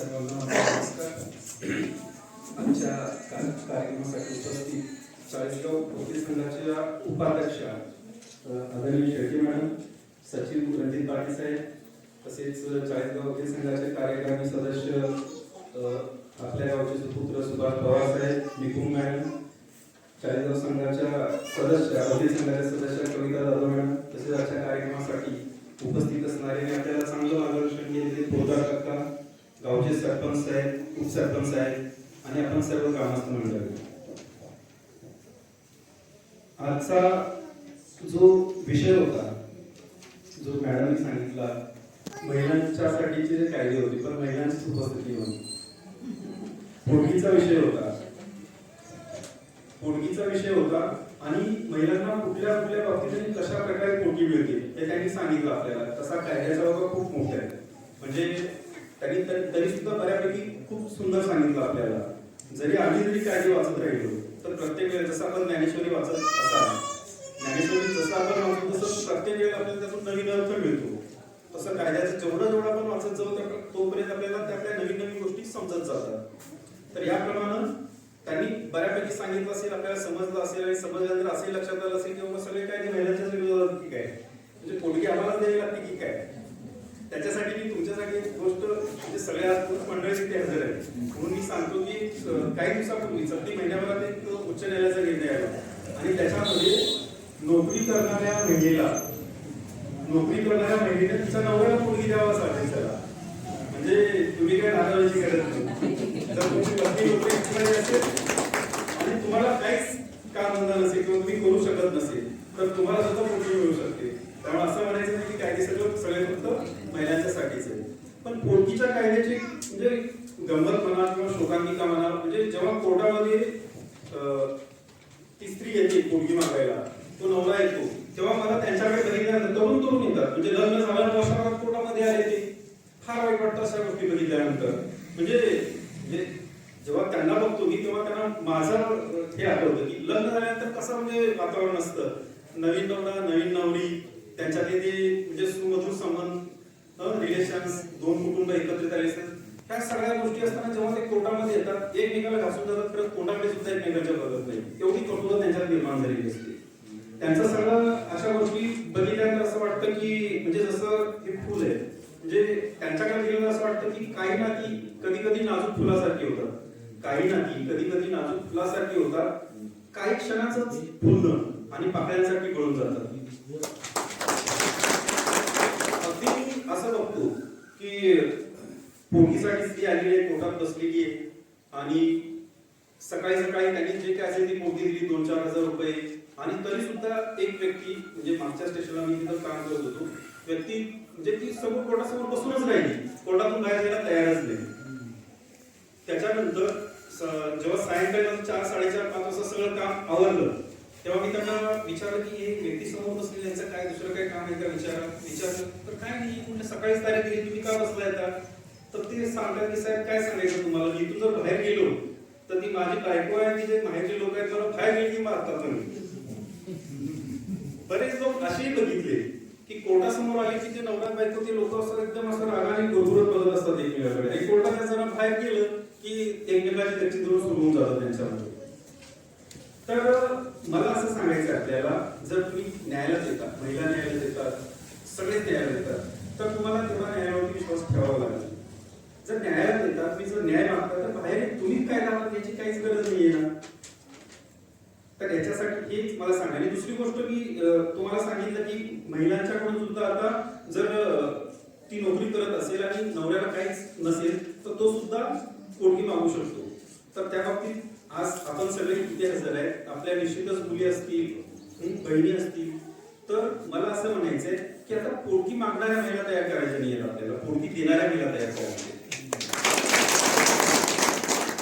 सर्वांना नमस्कार. कार्यक्रमासाठी उपस्थित चाळीसगाव संघाच्या उपाध्यक्षा आदरणीय शेळके मॅडम सचिन रणजित पाटील साहेब तसेच चाळीसगाव वकील संघाचे कार्यकारी सदस्य आपल्या गावचे सुपुत्र सुभाष पवार साहेब निकुम मॅडम चाळीसगाव संघाच्या सदस्य वकील संघाच्या सदस्य कविता जाधव मॅडम तसेच आजच्या कार्यक्रमासाठी उपस्थित असणारे आणि आपल्याला चांगलं मार्गदर्शन केलेले पोदार काका गावचे सरपंच सरपंच साहेब आणि आपण सर्व ग्रामस्थ मंडळ. आजचा जो विषय होता जो मॅडमने सांगितला महिलांच्यासाठीचे जे कायदे होते पण महिलांची उपस्थिती होती. पोटगीचा विषय होता. पोटगीचा विषय होता आणि महिलांना कुठल्या कुठल्या बाबतीत कशा प्रकारे पोटी मिळते हे त्यांनी सांगितलं आपल्याला. तसा कायद्याचा बाबा खूप मोठा आहे. म्हणजे त्यांनी तरी सुद्धा बऱ्यापैकी खूप सुंदर सांगितलं आपल्याला. जरी आम्ही जरी कायदे वाचत राहिलो तर प्रत्येक वेळेला जसं आपण ज्ञानेश्वरी वाचत असा ज्ञानेश्वरी जसं आपण वाचतो तसं प्रत्येक वेळेला आपल्याला त्यातून नवीन अर्थ मिळतो. तसं कायद्याचं जेवढं जेवढं आपण वाचत जाऊ तर तोपर्यंत आपल्याला त्यातल्या नवीन नवीन गोष्टी समजत जातात. तर याप्रमाणे त्यांनी बऱ्यापैकी सांगितलं असेल आपल्याला समजलं असेल आणि समजल्यानंतर असे लक्षात आलं असेल की बाबा सगळे काय ते महिलांच्याच विरोधात की काय? म्हणजे पोटगी आम्हाला द्यावी लागते की काय त्याच्यासाठी मी तुमच्यासाठी एक गोष्ट म्हणजे सगळ्या पुरुष मंडळी तिथे हजर आहे म्हणून मी सांगतो की काही दिवसापूर्वी अगदी महिन्याभरात एक उच्च न्यायालयाचा निर्णय आला. आणि त्याच्यामध्ये नोकरी करणाऱ्या महिलेला नोकरी करणाऱ्या महिलेने तिच्या नवऱ्याला मुलगी द्यावा सांगेल त्याला. म्हणजे तुम्ही काय नादावाची गरज नाही. जर तुमची पत्नी नोकरी करणारी असेल आणि तुम्हाला काहीच काम धंदा नसेल किंवा तुम्ही करू शकत नसेल तर तुम्हाला सुद्धा नोकरी मिळू शकते त्यामुळे असं म्हणायचं नाही की कायदे सगळं सगळे फक्त महिलांच्यासाठीच आहे पण पोटकीच्या कायद्याची म्हणजे गंमत म्हणा किंवा शोकांतिका म्हणा म्हणजे जेव्हा कोर्टामध्ये अं, ती स्त्री येते पोटगी मागायला तो नवरा येतो तेव्हा मला त्यांच्याकडे बघितल्यानंतर तरुण तरुण येतात म्हणजे लग्न झाल्यावर वर्षाभरात कोर्टामध्ये आले ते फार वाईट वाटतं अशा झाल्यानंतर म्हणजे जेव्हा त्यांना बघतो मी तेव्हा त्यांना माझा हे आठवतं की लग्न झाल्यानंतर कसं म्हणजे वातावरण असतं. नवीन नवरा नवीन नवरी त्यांच्यातले ते म्हणजे सुमधुर संबंध रिलेशन्स दोन कुटुंब एकत्रित आले असतात. ह्या सगळ्या गोष्टी असताना जेव्हा ते कोर्टामध्ये येतात एकमेकाला घासून जातात परत कोर्टाकडे सुद्धा एकमेकांच्या बघत नाही एवढी कटुता त्यांच्यात निर्माण झालेली असते. त्यांचं सगळं अशा गोष्टी बघितल्यानंतर असं वाटतं की म्हणजे जसं हे फुल आहे. म्हणजे त्यांच्याकडे गेलं असं वाटतं की काही नाती कधी कधी नाजूक फुलासारखी होतात. काही नाती कधी कधी नाजूक फुलासारखी होतात. काही क्षणाच फुलणं आणि पाकळ्यांसाठी गळून जातात. अगदी मी असं बघतो की पोटगीसाठी स्त्री आलेली आहे कोर्टात बसलेली आहे आणि सकाळी सकाळी त्यांनी जे काय असेल ती मोठी दिली दोन चार हजार रुपये. आणि तरी सुद्धा एक व्यक्ती म्हणजे मागच्या स्टेशनला मी तिथं काम करत होतो. व्यक्ती म्हणजे ती समोर कोर्टासमोर बसूनच राहिली. कोर्टातून बाहेर जायला तयारच नाही. त्याच्यानंतर जेव्हा सायंकाळी चार साडेचार पाच वाजता सगळं काम आवरलं तेव्हा मी त्यांना विचारलं की हे व्यक्ती समोर बसलेली यांचं काय दुसरं काय काम आहे का विचारा विचारलं तर काय नाही म्हणजे सकाळीच तारीख दिली तुम्ही का बसलाय येता तर ते सांगतात की साहेब काय सांगायचं तुम्हाला? मी इथून जर बाहेर गेलो तर ती माझी बायको आहे आणि जे माहिती लोक आहेत मला बाहेर गेली की मारतात बरेच लोक असेही बघितले. की कोर्टासमोर आले की जे नवरा बायको ते लोक असतात एकदम असं रागाने गुरगुरत बघत असतात एकमेकाकडे. आणि कोर्टात जरा बाहेर गेलं की एकमेकाची त्याची दूर सुरू होऊन जातात त्यांच्यामध्ये. तर मला असं सांगायचं आपल्याला जर तुम्ही न्यायालयात येतात महिला न्यायालयात येतात सगळेच न्यायालयात येतात तर तुम्हाला तेव्हा न्यायालयावरती विश्वास ठेवावा लागेल. जर न्यायालयात येतात तुम्ही जर न्याय मागतात तर बाहेर तुम्ही काय लावा याची काहीच गरज नाहीये ना. तर याच्यासाठी हेच मला सांगा. आणि दुसरी गोष्ट मी तुम्हाला सांगितलं की महिलांच्याकडून सुद्धा आता जर ती नोकरी करत असेल आणि नवऱ्याला काहीच नसेल तर तो सुद्धा पोटगी मागू शकतो. तर त्या बाबतीत आज आपण सगळे किती हजर आहेत. आपल्या निश्चितच मुली असतील बहिणी असतील. तर मला असं म्हणायचं आहे की आता पोटगी मागणाऱ्या महिला तयार करायच्या नाही आहेत आपल्याला. पोटगी देणाऱ्या महिला तयार करायच्या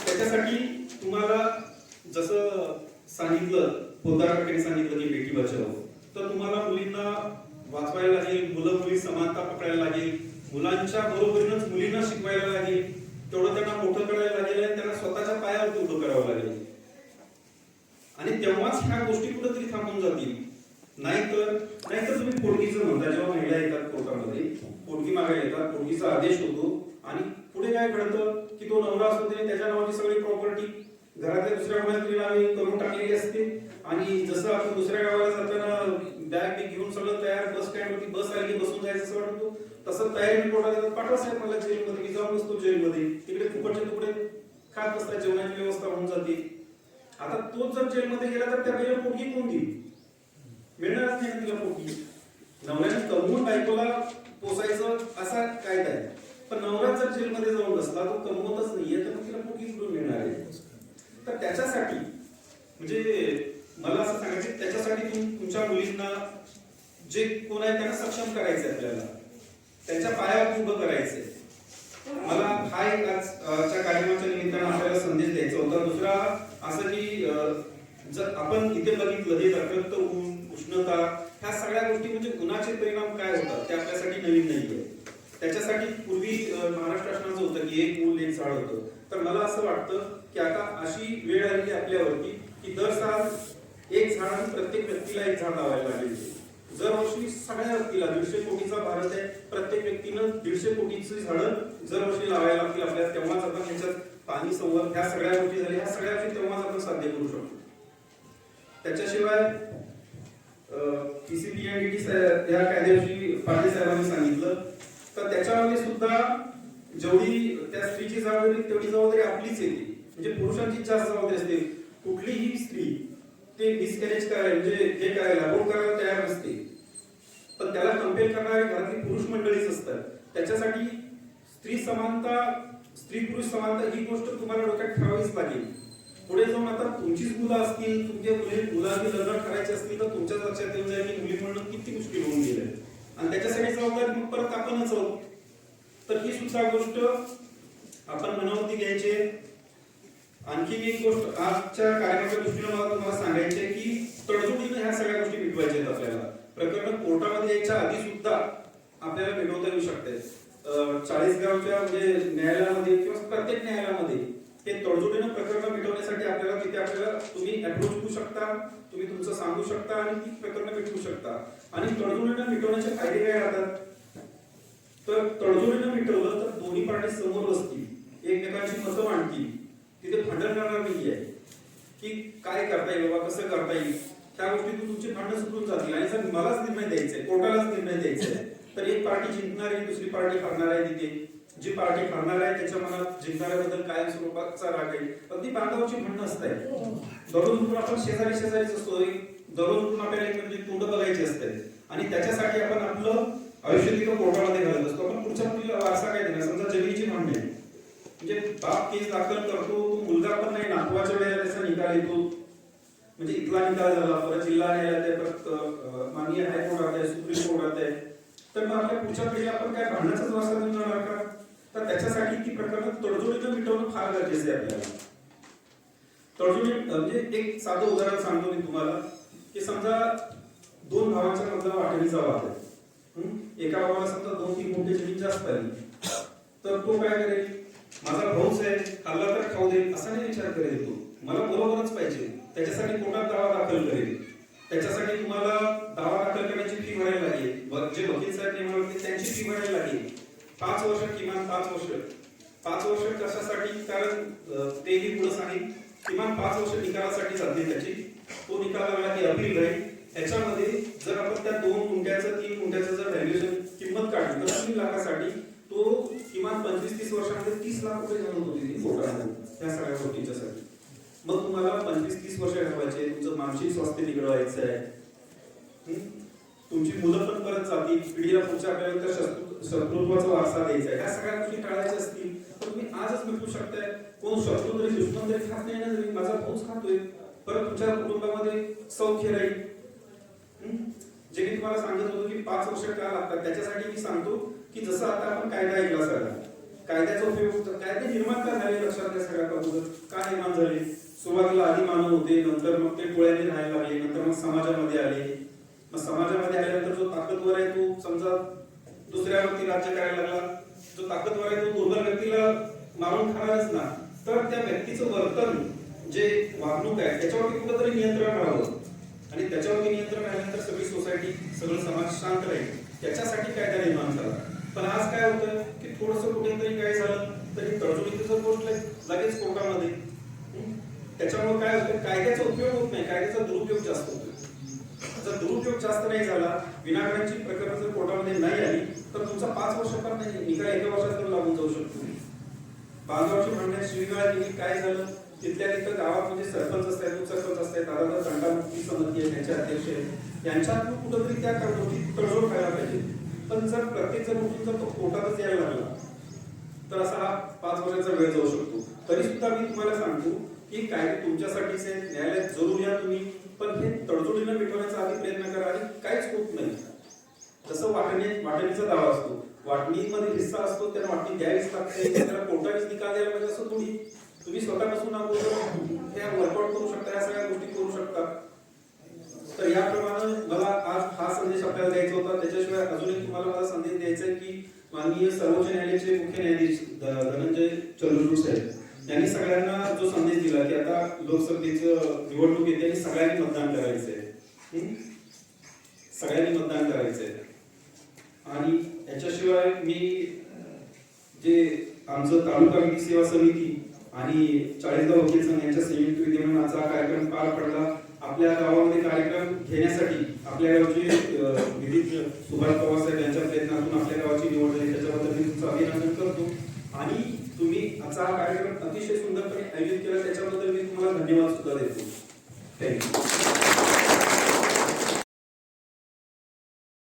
त्याच्यासाठी तुम्हाला जसं सांगितलं पोदाराकडे सांगितलं की बेटी बचाव तर तुम्हाला मुलींना वाचवायला लागेल मुलं मुली समानता पकडायला लागेल मुलांच्या बरोबरीनच मुलींना शिकवायला लागेल तेवढं त्यांना मोठं करायला लागेल आणि त्यांना स्वतःच्या पायावर उभं करावं लागेल. आणि तेव्हाच ह्या गोष्टी कुठेतरी थांबून जातील. नाहीतर नाहीतर तुम्ही पोटगीचं म्हणता जेव्हा महिला येतात कोर्टामध्ये पोटगी मागायला येतात पोटगीचा आदेश होतो आणि पुढे काय घडतं की तो नवरा असतो त्याने त्याच्या नावाची सगळी प्रॉपर्टी घरातल्या दुसऱ्या कोणा तरी नावे करून टाकलेली असते आणि जसं आपण दुसऱ्या गावाला जाताना बॅग मी घेऊन सगळं तयार बस स्टँड वरती बस आली की बसून जायचं असं वाटतो तसं तयारी रिपोर्टात येतात पाठवा साहेब मला जेलमध्ये मी जाऊन बसतो जेलमध्ये. तिकडे फुकटचे तुकडे खात असतात जेवणाची व्यवस्था होऊन जाते. आता तोच जर जेलमध्ये गेला तर त्या बाईला पोटगी कोण देईल? मिळणारच नाही तिला पोटगी. नवऱ्याने कमवून बायकोला पोसायचं असा कायदा आहे. पण नवरा जर जेलमध्ये जाऊन बसला तो कमवतच नाहीये तर मग तिला पोटगी कुठून मिळणार आहे? तर त्याच्यासाठी म्हणजे मला असं सांगायचं त्याच्यासाठी तुमच्या मुलींना जे कोण आहे त्यांना सक्षम करायचं आपल्याला. त्यांच्या पायावर उभं करायचंय. मला हा एक आजच्या कार्यक्रमाच्या निमित्तानं आपल्याला संदेश द्यायचा होता. दुसरा असं की जर आपण इथे बघितलं हे रखरक्त ऊन उष्णता ह्या सगळ्या गोष्टी म्हणजे उन्हाचे परिणाम काय होतात ते आपल्यासाठी नवीन नाहीये. त्याच्यासाठी पूर्वी महाराष्ट्र शासनाचं होतं की एक मूल एक झाड होतं. तर मला असं वाटतं की आता अशी वेळ आली आपल्यावरती की दर साल एक झाड आणि प्रत्येक व्यक्तीला एक झाड लावायला लागले. दरवर्षी सगळ्या व्यक्तीला दीडशे कोटीचा भारत आहे प्रत्येक व्यक्तीनं दीडशे कोटीची झाडं दरवर्षी लावायला लागतील आपल्याला तेव्हाच आपण ह्याच्यात पाणी संवर्धन ह्या सगळ्या गोष्टी झाल्या. ह्या सगळ्या गोष्टी तेव्हाच आपण साध्य करू शकतो. त्याच्याशिवाय पीसीपीएनडीटी या कायद्याविषयी पाटील साहेबांनी सांगितलं. तर त्याच्यामध्ये सुद्धा जेवढी त्या स्त्रीची जबाबदारी तेवढी जबाबदारी आपलीच येते म्हणजे पुरुषांची जास्त जबाबदारी असते. कुठलीही स्त्री ते डिस्करेज करायला म्हणजे जे करायला अबोर्ट करायला तयार नसते. पण त्याला कंपेअर करणारे घरातली पुरुष मंडळीच असतात. त्याच्यासाठी स्त्री समानता स्त्री पुरुष समानता ही गोष्ट तुम्हाला डोक्यात ठेवावीच लागेल. पुढे जाऊन आता तुमचीच मुलं असतील तुमच्या मुली मुलांनी लग्न करायचे असतील तर तुमच्याच लक्षात येऊन जाईल की मुली म्हणणं किती मुश्किल होऊन गेलं आणि त्याच्यासाठी जबाबदारी मग परत आपणच आहोत. तर ही सुद्धा गोष्ट आपण मनावरती घ्यायची आणखी एक गोष्ट आजच्या कार्यक्रमाच्या दृष्टीने मला तुम्हाला सांगायचे की तडजोडीने ह्या सगळ्या गोष्टी मिटवायच्या आहेत आपल्याला. प्रकरण कोर्टामध्ये यायच्या आधी सुद्धा आपल्याला मिटवता येऊ शकते चाळीसगावच्या म्हणजे न्यायालयामध्ये किंवा प्रत्येक न्यायालयामध्ये हे तडजोडीनं प्रकरण मिटवण्यासाठी आपल्याला तिथे आपल्याला तुम्ही अप्रोच होऊ शकता तुम्ही तुमचं सांगू शकता आणि ती प्रकरण मिटवू शकता. आणि तडजोडीनं मिटवण्याचे फायदे काय राहतात? तर तडजोडीनं मिटवलं तर दोन्ही पार्टी समोर बसतील एकमेकांची मतं मांडतील. तिथे भांडण करणार नाहीये. की काय करता येईल बाबा कसं करता येईल? त्या गोष्टीतून तुमची भांडण सुटून जातील. आणि सर मलाच निर्णय द्यायचा कोर्टालाच निर्णय द्यायचा आहे तर एक पार्टी जिंकणार आहे दुसरी पार्टी हारणार आहे तिथे. जी पार्टी हारणार आहे त्याच्या मनात जिंकणाऱ्याबद्दल कायम स्वरूपाचा राग आहे. अगदी बांधवाची भांडणं असतात दररोज उठून आपण शेजारी शेजारीच असतो. दररोज उठून आपल्याला एक म्हणजे तोंड बघायची असते. आणि त्याच्यासाठी आपण आपलं आयुष्य तिथं कोर्टामध्ये घालत असतो. आपण पुढच्या मुलीला वारसा काय देणार? समजा जमिनीची भांडणे म्हणजे बाप केस दाखल करतो तो मुलगा पण नाही नातवाच्या वेळेला त्याचा निकाल येतो. म्हणजे इथला निकाल झाला परत जिल्हा न्यायालयात आहे परत माननीय हायकोर्टात आहे सुप्रीम कोर्टात आहे तर मग आपल्या पुढच्या पिढीला आपण काय भांडणाचाच वारसा देऊन जाणार का? तर त्याच्यासाठी ती प्रकरणं तडजोडीनं मिटवणं फार गरजेचं आहे आपल्याला. तडजोडी म्हणजे एक साधं उदाहरण सांगतो मी तुम्हाला की समजा दोन भावांच्या मधला वाटणीचा वाद आहे. एका भावाला समजा दोन तीन मोठे जमीन जास्त आली. तर तो काय करेल? माझा भाऊच आहे खाल्ला तर खाऊ दे असा नाही विचार करेल तो मला बरोबरच पाहिजे. त्याच्यासाठी कोर्टात दावा दाखल करेल? त्याच्यासाठी तुम्हाला दावा दाखल करण्याची फी भरायला लागेल. जे वकील साहेब नेमणार होते त्यांची फी भरायला लागेल. पाच वर्ष किमान पाच वर्ष. पाच वर्ष कशासाठी? कारण तेही पुढे सांगेल. किमान पाच वर्ष निकालासाठी जाते त्याची. तो निकाल लागला की अपील राहील. त्याच्यामध्ये जर आपण त्या दोन गुंठ्याचं तीन गुंठ्याचं जर व्हॅल्युएशन किंमत काढली तर तीन लाखासाठी तो किमान पंचवीस तीस वर्षामध्ये तीस लाख रुपये घालत होती त्या या सगळ्या गोष्टींच्यासाठी. मग तुम्हाला पंचवीस तीस वर्ष घालवायचे तुमचं मानसिक स्वास्थ्य बिघडवायचं आहे. तुमची मुलं पण परत जातील पिढीला पुढच्या आपल्याला शत्रुत्वाचा वारसा द्यायचा आहे. ह्या सगळ्या गोष्टी टाळायच्या असतील तर तुम्ही आजच मिटवू शकताय. कोण शत्रू तरी दुश्मन तरी खात नाही ना जरी माझा भाऊच खातोय. परत तुमच्या कुटुंबामध्ये सौख्य राहील. जे मी तुम्हाला सांगत होतो की पाच वर्ष का लागतात? त्याच्यासाठी मी सांगतो की जसं आता आपण कायदा ऐकला सगळा कायद्याचा उपयोग कायदे निर्माण करणारे लक्षात घ्या सगळ्या अगोदर का निर्माण झाले सुरुवातीला आधी मानव होते नंतर मग ते टोळ्याने राहायला लागले नंतर मग समाजामध्ये आले. मग समाजामध्ये आल्यानंतर जो ताकदवर आहे तो समजा दुसऱ्या व्यक्ती राज्य करायला लागला. जो ताकदवर आहे तो दुर्बल व्यक्तीला मारून खाणारच ना. तर त्या व्यक्तीचं वर्तन जे वागणूक आहे त्याच्यावरती कुठंतरी नियंत्रण राहावं. आणि त्याच्यावरती नियंत्रण राहिल्यानंतर सगळी सोसायटी सगळं समाज शांत राहील. त्याच्यासाठी कायदा निर्माण झाला. पण आज काय होतं की थोडस कुठेतरी काय झालं तरी ही तडजोडीचं गोष्ट लगेच कोर्टामध्ये त्याच्यामुळे काय होतं कायद्याचा उपयोग होत नाही कायद्याचा दुरुपयोग जास्त होतो. जर दुरुपयोग जास्त नाही झाला विनाकारांची प्रकरण जर कोर्टामध्ये नाही आली तर तुमचा पाच वर्षापर्यंत निकाल एका वर्षात तर लागून जाऊ शकतो. बांधवाची म्हणण्यात शिवीगाळ केली काय झालं? तिथल्या तिथं गावात म्हणजे सरपंच असतात उपसरपंच असतात दादा दंडामुक्ती समिती आहे त्यांचे अध्यक्ष आहेत. यांच्यात कुठंतरी त्या गोष्टी तडजोड व्हायला पाहिजे. पण जर प्रत्येक जण उठून जर तो कोर्टातच यायला लागला तर असा हा पाच वर्षाचा वेळ जाऊ शकतो. तरी सुद्धा मी तुम्हाला सांगतो की काय तुमच्यासाठीच आहे न्यायालयात जरूर या तुम्ही पण हे तडजोडीनं मिटवण्याचा आधी प्रयत्न करा आणि काहीच होत नाही. जसं वाटणी वाटणीचा दावा असतो. वाटणीमध्ये हिस्सा असतो त्याला वाटणी द्यावीच लागते त्याला कोर्टानेच निकाल द्यायला पाहिजे असं तुम्ही तुम्ही स्वतःपासून अगोदर हे वर्कआउट करू शकता या सगळ्या गोष्टी करू शकता. तर याप्रमाणे मला आज हा संदेश आपल्याला द्यायचा होता. त्याच्याशिवाय अजून एक तुम्हाला मला संदेश द्यायचा की माननीय सर्वोच्च न्यायालयाचे मुख्य न्यायाधीश धनंजय चंद्रचूड साहेब यांनी सगळ्यांना जो संदेश दिला की आता लोकसभेचं निवडणूक येते आणि सगळ्यांनी मतदान करायचं आहे सगळ्यांनी मतदान करायचं आहे आणि याच्याशिवाय मी जे आमचं तालुका विधी सेवा समिती आणि चाळीसगाव वकील संघ यांच्या संयुक्त विद्यमान हा कार्यक्रम पार पडला. आपल्या गावामध्ये कार्यक्रम घेण्यासाठी आपल्या गावचे अं, सुभाष पवार साहेब यांच्या प्रयत्नातून आपल्या गावाची निवड झाली त्याच्याबद्दल मी तुमचं अभिनंदन करतो. आणि